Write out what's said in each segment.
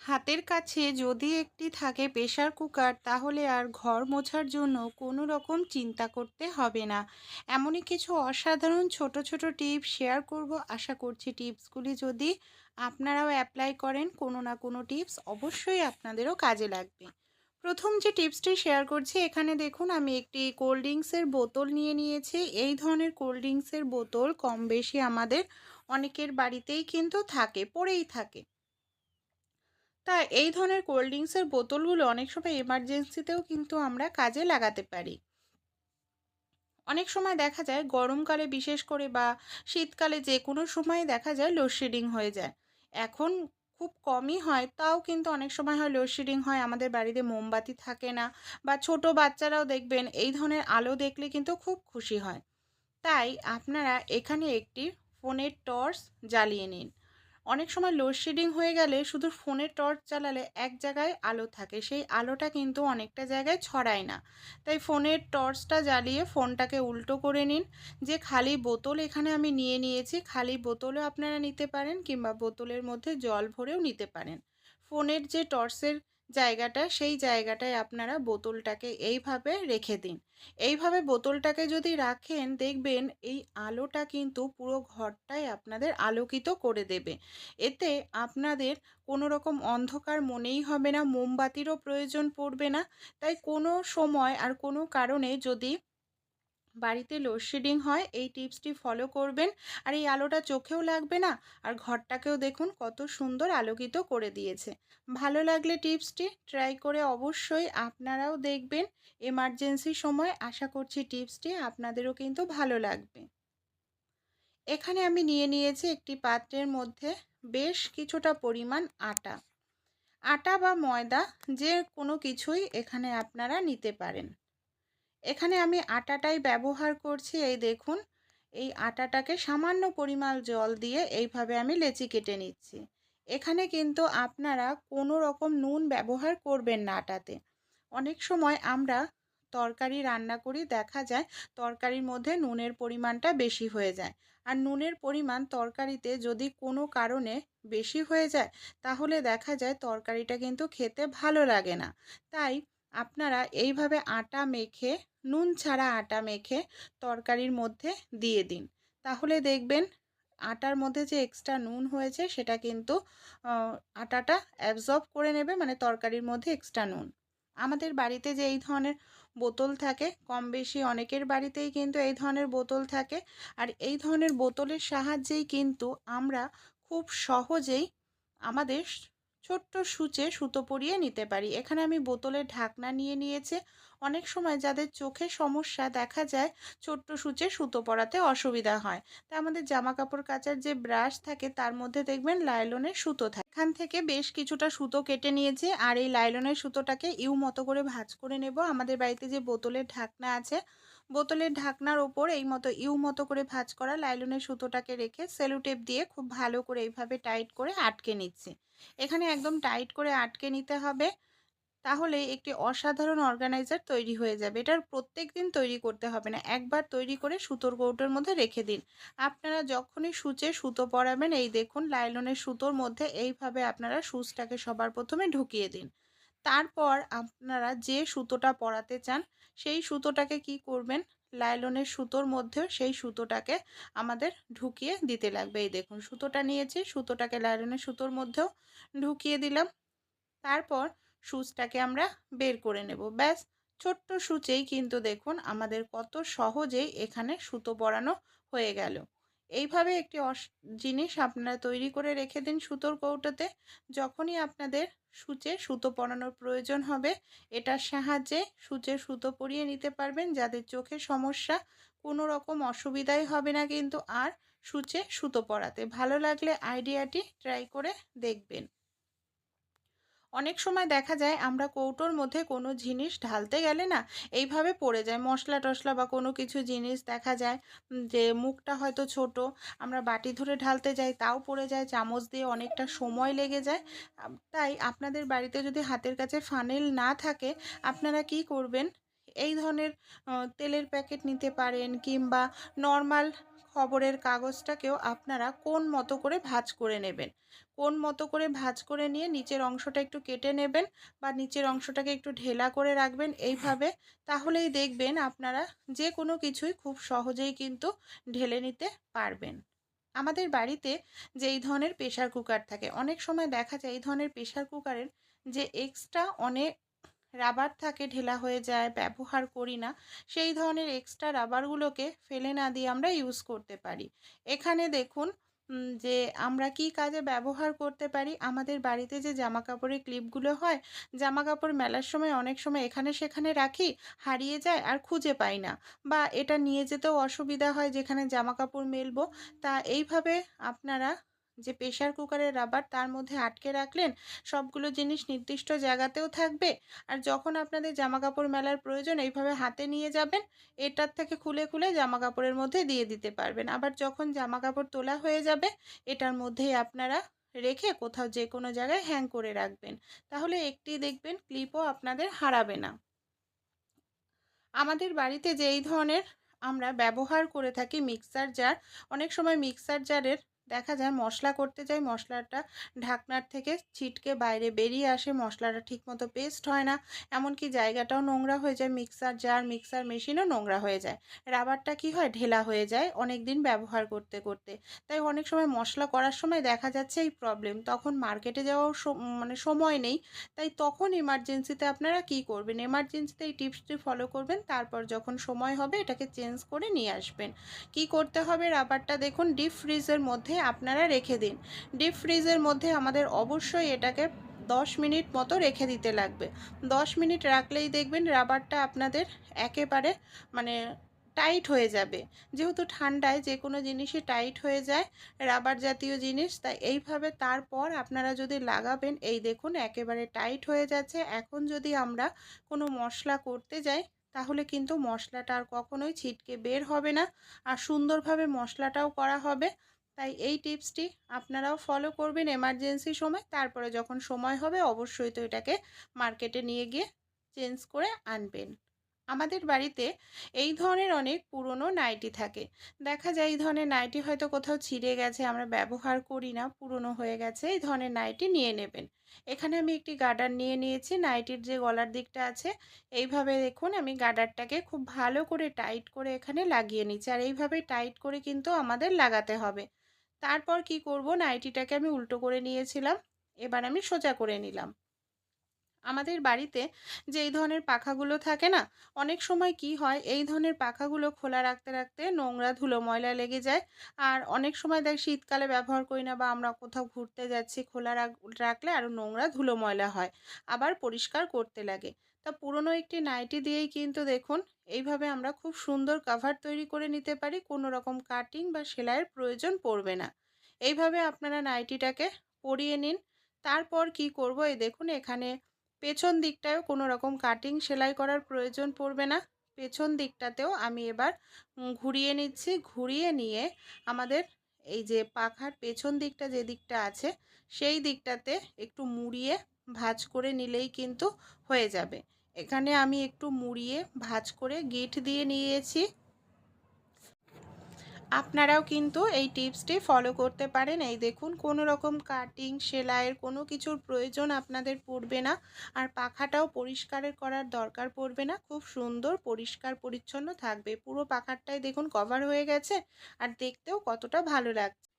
হাতের কাছে যদি একটি থাকে প্রেশার কুকার, তাহলে আর ঘর মোছার জন্য কোনো রকম চিন্তা করতে হবে না। এমনই কিছু অসাধারণ ছোট ছোট টিপস শেয়ার করব। আশা করছি টিপসগুলি যদি আপনারাও অ্যাপ্লাই করেন, কোনো না কোনো টিপস অবশ্যই আপনাদেরও কাজে লাগবে। প্রথম যে টিপসটি শেয়ার করছি, এখানে দেখুন আমি একটি কোল্ড ড্রিঙ্কসের বোতল নিয়ে নিয়েছি। এই ধরনের কোল্ড ড্রিঙ্কসের বোতল কম বেশি আমাদের অনেকের বাড়িতেই কিন্তু থাকে, পড়েই থাকে। তা এই ধরনের কোল্ড ড্রিঙ্কসের বোতলগুলো অনেক সময় এমার্জেন্সিতেও কিন্তু আমরা কাজে লাগাতে পারি। অনেক সময় দেখা যায় গরমকালে বিশেষ করে বা শীতকালে যে কোনো সময় দেখা যায় লোডশেডিং হয়ে যায়। এখন খুব কমই হয়, তাও কিন্তু অনেক সময় হয় লোডশেডিং হয়, আমাদের বাড়িতে মোমবাতি থাকে না বা ছোট বাচ্চারাও দেখবেন এই ধরনের আলো দেখলে কিন্তু খুব খুশি হয়। তাই আপনারা এখানে একটি ফোনের টর্চ জ্বালিয়ে নিন। অনেক সময় লোডশেডিং হয়ে গেলে শুধু ফোনের টর্চ চালালে এক জায়গায় আলো থাকে, সেই আলোটা কিন্তু অনেকটা জায়গায় ছড়ায় না। তাই ফোনের টর্চটা জ্বালিয়ে ফোনটাকে উল্টো করে নিন। যে খালি বোতল এখানে আমি নিয়ে নিয়েছি, খালি বোতলও আপনারা নিতে পারেন কিংবা বোতলের মধ্যে জল ভরেও নিতে পারেন। ফোনের যে টর্চের জায়গাটা, সেই জায়গাটায় আপনারা বোতলটাকে এইভাবে রেখে দিন। এইভাবে বোতলটাকে যদি রাখেন, দেখবেন এই আলোটা কিন্তু পুরো ঘরটাই আপনাদের আলোকিত করে দেবে। এতে আপনাদের কোনো রকম অন্ধকার মনেই হবে না, মোমবাতিরও প্রয়োজন পড়বে না। তাই কোনো সময় আর কোনো কারণে যদি বাড়িতে লোডশেডিং হয়, এই টিপসটি ফলো করবেন। আর এই আলোটা চোখেও লাগবে না, আর ঘরটাকেও দেখুন কত সুন্দর আলোকিত করে দিয়েছে। ভালো লাগলে টিপসটি ট্রাই করে অবশ্যই আপনারাও দেখবেন। এমার্জেন্সি সময় আশা করছি টিপসটি আপনাদেরও কিন্তু ভালো লাগবে। এখানে আমি নিয়ে নিয়েছি একটি পাত্রের মধ্যে বেশ কিছুটা পরিমাণ আটা। আটা বা ময়দা যে কোনো কিছুই এখানে আপনারা নিতে পারেন। এখানে আমি আটাটাই ব্যবহার করছি, এই দেখুন। এই আটাটাকে সামান্য পরিমাণ জল দিয়ে এইভাবে আমি লেচি কেটে নিচ্ছি। এখানে কিন্তু আপনারা কোনো রকম নুন ব্যবহার করবেন না আটাতে। অনেক সময় আমরা তরকারি রান্না করি, দেখা যায় তরকারির মধ্যে নুনের পরিমাণটা বেশি হয়ে যায়। আর নুনের পরিমাণ তরকারিতে যদি কোনো কারণে বেশি হয়ে যায়, তাহলে দেখা যায় তরকারিটা কিন্তু খেতে ভালো লাগে না। তাই আপনারা এইভাবে আটা মেখে, নুন ছাড়া আটা মেখে তরকারির মধ্যে দিয়ে দিন। তাহলে দেখবেন আটার মধ্যে যে এক্সট্রা নুন হয়েছে সেটা কিন্তু আটাটা অ্যাবজর্ব করে নেবে মানে তরকারির মধ্যে এক্সট্রা নুন। আমাদের বাড়িতে যে এই ধরনের বোতল থাকে কম বেশি অনেকের বাড়িতেই কিন্তু এই ধরনের বোতল থাকে। আর এই ধরনের বোতলের সাহায্যেই কিন্তু আমরা খুব সহজেই আমাদের ছোট্ট সূচে সুতো পরিয়ে নিতে পারি। এখানে আমি বোতলের ঢাকনা নিয়ে নিয়েছে। অনেক সময় যাদের চোখে সমস্যা দেখা যায়, ছোট্ট সূচে সুতো পরাতে অসুবিধা হয়। তা আমাদের জামা কাপড় কাচার যে ব্রাশ থাকে, তার মধ্যে দেখবেন লাইলনের সুতো থাকে। এখান থেকে বেশ কিছুটা সুতো কেটে নিয়েছে আর এই লাইলনের সুতোটাকে ইউ মতো করে ভাঁজ করে নেব। আমাদের বাড়িতে যে বোতলের ঢাকনা আছে বোতলের ঢাকনার ওপর এই মতো ইউ মতো করে ভাঁজ করা লাইলনের সুতোটাকে রেখে সেলুটেপ দিয়ে খুব ভালো করে এইভাবে টাইট করে আটকে নিচ্ছি। এখানে একদম টাইট করে আটকে নিতে হবে, তাহলে একটি অসাধারণ অর্গানাইজার তৈরি হয়ে যাবে। এটার প্রত্যেক দিন তৈরি করতে হবে না, একবার তৈরি করে সুতোর কৌটোর মধ্যে রেখে দিন। আপনারা যখনই সূচে সুতো পরাবেন, এই দেখুন লাইলনের সুতোর মধ্যে এইভাবে আপনারা সুচটাকে সবার প্রথমে ঢুকিয়ে দিন। তারপর আপনারা যে সুতোটা পরাতে চান, সেই সুতোটাকে কি করবেন? লাইলনের সুতোর মধ্যেও সেই সুতোটাকে আমাদের ঢুকিয়ে দিতে লাগবে। এই দেখুন, সুতোটা নিয়েছি, সুতোটাকে লাইলনের সুতোর মধ্যেও ঢুকিয়ে দিলাম। তারপর সুচটাকে আমরা বের করে নেব। ব্যাস, ছোট্ট সুচেই কিন্তু দেখুন আমাদের কত সহজেই এখানে সুতো পরানো হয়ে গেল। এইভাবে একটি জিনিস আপনারা তৈরি করে রেখে দিন সুতোর কৌটোতে। যখনই আপনাদের সূচে সুতো পরানোর প্রয়োজন হবে, এটার সাহায্যে সূচে সুতো পরিয়ে নিতে পারবেন। যাদের চোখে সমস্যা, কোনো রকম অসুবিধাই হবে না কিন্তু। আর সূচে সুতো পরাতে। ভালো লাগলে আইডিয়াটি ট্রাই করে দেখবেন। অনেক সময় দেখা যায় আমরা কৌটোর মধ্যে কোনো জিনিস ঢালতে গেলে না এইভাবে পড়ে যায়, মশলা টশলা বা কোনো কিছু জিনিস দেখা যায় যে মুখটা হয়তো ছোট, আমরা বাটি ধরে ঢালতে যাই তাও পড়ে যায়, চামচ দিয়ে অনেকটা সময় লেগে যায়। তাই আপনাদের বাড়িতে যদি হাতের কাছে ফানেল না থাকে, আপনারা কি করবেন? এই ধরনের তেলের প্যাকেট নিতে পারেন কিংবা নর্মাল খবরের কাগজটাকেও আপনারা কোন মতো করে ভাঁজ করে নেবেন? কোন মতো করে ভাঁজ করে নিয়ে নিচের অংশটা একটু কেটে নেবেন বা নিচের অংশটাকে একটু ঢেলা করে রাখবেন এইভাবে? তাহলেই দেখবেন আপনারা যে কোনো কিছুই খুব সহজেই কিন্তু ঢেলে নিতে পারবেন। আমাদের বাড়িতে যে এই ধরনের প্রেশার কুকার থাকে, অনেক সময় দেখা যায় এই ধরনের প্রেশার কুকারের যে এক্সট্রা অনেক রাবার থাকে ঢেলা হয়ে যায়, ব্যবহার করি না। সেই ধরনের এক্সট্রা রাবারগুলোকে ফেলে না দিয়ে আমরা ইউজ করতে পারি। এখানে দেখুন যে আমরা কি কাজে ব্যবহার করতে পারি? আমাদের বাড়িতে যে জামা কাপড়ের ক্লিপগুলো হয় জামা কাপড় মেলার সময় অনেক সময় এখানে সেখানে রাখি, হারিয়ে যায় আর খুঁজে পাই না। বা এটা নিয়ে যেতেও অসুবিধা হয় যেখানে জামা কাপড় মেলবো। তা এইভাবে আপনারা যে প্রেশার কুকারের রাবার তার মধ্যে আটকে রাখলেন, সবগুলো জিনিস নির্দিষ্ট জায়গাতেও থাকবে। আর যখন আপনাদের জামা কাপড় মেলার প্রয়োজন এইভাবে হাতে নিয়ে যাবেন, এটার থেকে খুলে খুলে জামা কাপড়ের মধ্যে দিয়ে দিতে পারবেন। আবার যখন জামা কাপড় তোলা হয়ে যাবে, এটার মধ্যেই আপনারা রেখে কোথাও যে কোনো জায়গায় হ্যাং করে রাখবেন। তাহলে একটি দেখবেন ক্লিপও আপনাদের হারাবে না। আমাদের বাড়িতে যে এই ধরনের আমরা ব্যবহার করে থাকি মিক্সার জার অনেক সময় মিক্সার জারের দেখা যায় মশলা করতে যাই, মশলাটা ঢাকনার থেকে ছিটকে বাইরে বেরিয়ে আসে, মশলাটা ঠিকমতো পেস্ট হয় না। এমনকি জায়গাটাও নোংরা হয়ে যায় মিক্সার জার মিক্সার মেশিনও নোংরা হয়ে যায়। রাবারটা কি হয়? ঢেলা হয়ে যায় অনেক দিন ব্যবহার করতে করতে। তাই অনেক সময় মশলা করার সময় দেখা যাচ্ছে এই প্রবলেম তখন মার্কেটে যাওয়াও মানে সময় নেই। তাই তখন এমার্জেন্সিতে আপনারা কি করবেন? এমার্জেন্সিতে এই টিপসটি ফলো করবেন, তারপর যখন সময় হবে এটাকে চেঞ্জ করে নিয়ে আসবেন। কি করতে হবে? রাবারটা দেখুন ডিপ ফ্রিজের মধ্যে আপনারা রেখে দিন। ডিপ ফ্রিজের মধ্যে আমাদের অবশ্যই এটাকে দশ মিনিট মতো রেখে দিতে লাগবে। দশ মিনিট রাখলেই দেখবেন রাবারটা আপনাদের একেবারে মানে টাইট হয়ে যাবে। যেহেতু ঠান্ডায় যে কোনো জিনিসই টাইট হয়ে যায়, রাবার জাতীয় জিনিস, তাই এইভাবে তারপর আপনারা যদি লাগাবেন, এই দেখুন একেবারে টাইট হয়ে যাচ্ছে। এখন যদি আমরা কোনো মশলা করতে যাই, তাহলে কিন্তু মশলাটা আর কখনোই ছিটকে বের হবে না। আর সুন্দরভাবে মশলাটাও করা হবে। তাই এই টিপসটি আপনারাও ফলো করবেন এমার্জেন্সি সময়। তারপরে যখন সময় হবে, অবশ্যই তো এটাকে মার্কেটে নিয়ে গিয়ে চেঞ্জ করে আনবেন। আমাদের বাড়িতে এই ধরনের অনেক পুরনো নাইটি থাকে। দেখা যায় এই ধরনের নাইটি হয়তো কোথাও ছিঁড়ে গেছে, আমরা ব্যবহার করি না, পুরনো হয়ে গেছে, এই ধরনের নাইটি নিয়ে নেবেন। এখানে আমি একটি গার্ডার নিয়ে নিয়েছি, নাইটির যে গলার দিকটা আছে, এইভাবে দেখুন আমি গার্ডারটাকে খুব ভালো করে টাইট করে এখানে লাগিয়ে নিচ্ছি। আর এইভাবে টাইট করে কিন্তু আমাদের লাগাতে হবে। তারপর কি করব? নাইটিটাকে আমি উল্টো করে নিয়েছিলাম। এবার আমি সোজা করে নিলাম। আমাদের বাড়িতে যে এই ধরনের পাখাগুলো থাকে না, অনেক সময় কি হয়, এই ধরনের পাখাগুলো খোলা রাখতে রাখতে নোংরা ধুলো ময়লা লেগে যায়। আর অনেক সময় দেখ, শীতকালে ব্যবহার করি না বা আমরা কোথাও ঘুরতে যাচ্ছি, খোলা রাখলে আরও নোংরা ধুলো ময়লা হয়। আবার পরিষ্কার করতে লাগে। তা পুরনো একটি নাইটি দিয়েই কিন্তু দেখুন, এইভাবে আমরা খুব সুন্দর কাভার তৈরি করে নিতে পারি, কোনো রকম কাটিং বা সেলাইয়ের প্রয়োজন পড়বে না। এইভাবে আপনারা নাইটিটাকে পরিয়ে নিন। তারপর কি করব, এই দেখুন, এখানে পেছন দিকটায়ও কোনো রকম কাটিং সেলাই করার প্রয়োজন পড়বে না। পেছন দিকটাতেও আমি এবার ঘুরিয়ে নিচ্ছি। ঘুরিয়ে নিয়ে আমাদের এই যে পাখার পেছন দিকটা যে দিকটা আছে, সেই দিকটাতে একটু মুড়িয়ে ভাজ করে নিলেই কিন্তু হয়ে যাবে। এখানে আমি একটু মুড়িয়ে ভাজ করে গিট দিয়ে নিয়েছি। আপনারাও কিন্তু এই টিপসটি ফলো করতে পারেন। এই দেখুন, কোনো রকম কাটিং, সেলাইয়ের কোনো কিছুর প্রয়োজন আপনাদের পড়বে না। আর পাখাটাও পরিষ্কারের করার দরকার পড়বে না। খুব সুন্দর, পরিষ্কার, পরিচ্ছন্ন থাকবে। পুরো পাখারটাই দেখুন কভার হয়ে গেছে। আর দেখতেও কতটা ভালো লাগছে।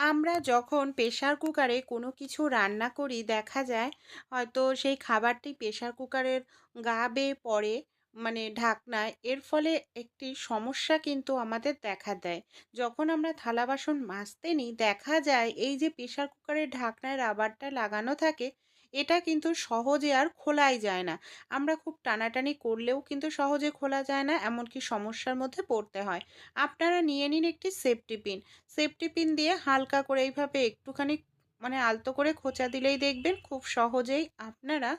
আমরা যখন প্রেশার কুকারে কোনো কিছু রান্না করি, দেখা যায় হয়তো সেই খাবারটি প্রেশার কুকারের গা বেয়ে পড়ে মানে ঢাকনায়। এর ফলে একটি সমস্যা কিন্তু আমাদের দেখা দেয়। যখন আমরা থালা বাসন মাজতে নিই দেখা যায় এই যে প্রেশার কুকারের ঢাকনায় রাবারটা লাগানো থাকে এটা কিন্তু সহজে আর খোলাই যায় না। আমরা খুব টানাটানি করলেও কিন্তু সহজে খোলা যায় না, এমনকি সমস্যার মধ্যে পড়তে হয়। আপনারা নিয়ে নিন একটি সেফটি পিন। সেফটি পিন দিয়ে হালকা করে এইভাবে একটুখানি মানে আলতো করে খোঁচা দিলেই দেখবেন খুব সহজেই আপনারা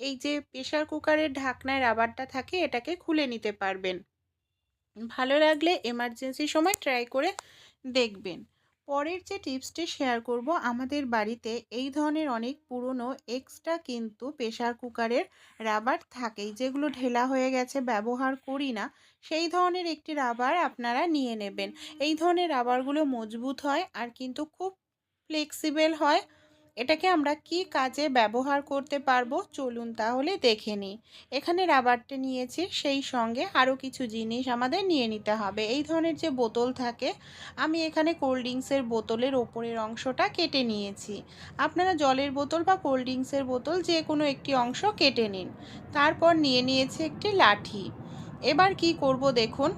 এই যে প্রেশার কুকারের ঢাকনায় রাবারটা থাকে, এটাকে খুলে নিতে পারবেন। ভালো লাগলে এমার্জেন্সি সময় ট্রাই করে দেখবেন। পরের যে টিপসটি শেয়ার করব আমাদের বাড়িতে, এই ধরনের অনেক পুরনো এক্সট্রা কিন্তু প্রেশার কুকারের রাবার থাকেই, যেগুলো ঢেলা হয়ে গেছে, ব্যবহার করি না। সেই ধরনের একটি রাবার আপনারা নিয়ে নেবেন। এই ধরনের রাবারগুলো মজবুত হয় আর কিন্তু খুব ফ্লেক্সিবেল হয়। এটাকে আমরা কি কাজে ব্যবহার করতে পারব? চলুন তাহলে দেখে নিই। এখানে রাবারটা নিয়েছি, সেই সঙ্গে আরও কিছু জিনিস আমাদের নিয়ে নিতে হবে। এই ধরনের যে বোতল থাকে, আমি এখানে কোল্ড ড্রিঙ্কসের বোতলের ওপরের অংশটা কেটে নিয়েছি। আপনারা জলের বোতল বা কোল্ড ড্রিঙ্কসের বোতল যে কোনো একটি অংশ কেটে নিন। তারপর নিয়ে নিয়েছি একটি লাঠি। এবার কি করব দেখুন?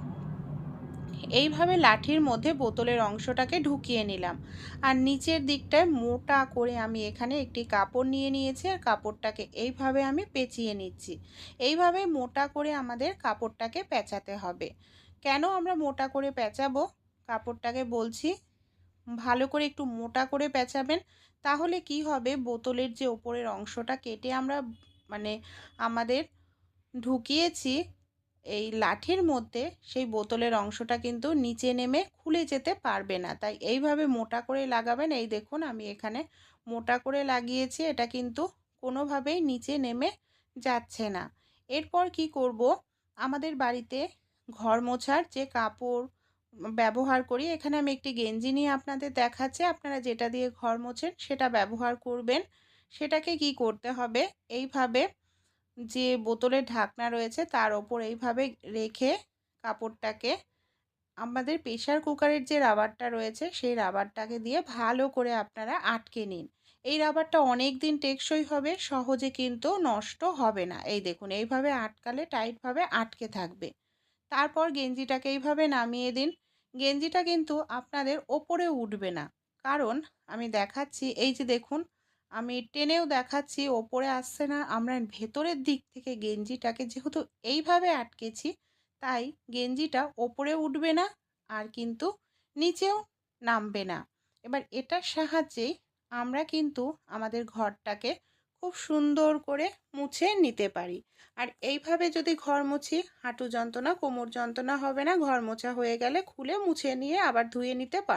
এইভাবে লাঠির মধ্যে বোতলের অংশটাকে ঢুকিয়ে নিলাম। আর নিচের দিকটায় মোটা করে আমি এখানে একটি কাপড় নিয়ে নিয়েছি আর কাপড়টাকে এইভাবে আমি পেঁচিয়ে নিচ্ছি। এইভাবে মোটা করে আমাদের কাপড়টাকে পেঁচাতে হবে। কেন আমরা মোটা করে পেঁচাবো? কাপড়টাকে বলছি, ভালো করে একটু মোটা করে পেঁচাবেন, তাহলে কি হবে? বোতলের যে ওপরের অংশটা কেটে আমরা মানে আমাদের ঢুকিয়েছি এই লাঠির মধ্যে সেই বোতলের অংশটা কিন্তু নিচে নেমে খুলে যেতে পারবে না। তাই এইভাবে মোটা করে লাগাবেন। এই দেখুন, আমি এখানে মোটা করে লাগিয়েছি। এটা কিন্তু কোনোভাবেই নিচে নেমে যাচ্ছে না। এরপর কি করব? আমাদের বাড়িতে ঘর মোছার যে কাপড় ব্যবহার করি, এখানে আমি একটি গেঞ্জি নিয়ে আপনাদের দেখাচ্ছি। আপনারা যেটা দিয়ে ঘর মোছেন সেটা ব্যবহার করবেন। সেটাকে কি করতে হবে? এইভাবে যে বোতলের ঢাকনা রয়েছে তার ওপর এইভাবে রেখে কাপড়টাকে আমাদের প্রেশার কুকারের যে রাবারটা রয়েছে সেই রাবারটাকে দিয়ে ভালো করে আপনারা আটকে নিন। এই রাবারটা অনেক দিন টেকসই হবে, সহজে কিন্তু নষ্ট হবে না। এই দেখুন, এইভাবে আটকালে টাইটভাবে আটকে থাকবে। তারপর গেঞ্জিটাকে এইভাবে নামিয়ে দিন। গেঞ্জিটা কিন্তু আপনাদের ওপরে উঠবে না। কারণ আমি দেখাচ্ছি, এই যে দেখুন আমি টেনেও দেখাচ্ছি, ওপরে আসছে না। আমরা ভেতরের দিক থেকে গেঞ্জিটাকে যেহেতু এইভাবে আটকেছি, তাই গেঞ্জিটা ওপরে উঠবে না আর কিন্তু নিচেও নামবে না। এবার এটার সাহায্যেই আমরা কিন্তু আমাদের ঘরটাকে খুব সুন্দর করে মুছে নিতে পারি। আর এইভাবে যদি ঘর মুছি, হাঁটু যন্ত্রণা, কোমর যন্ত্রণা হবে না, ঘর মোছা হয়ে গেলে খুলে মুছে নিয়ে আবার ধুয়ে নিতে পার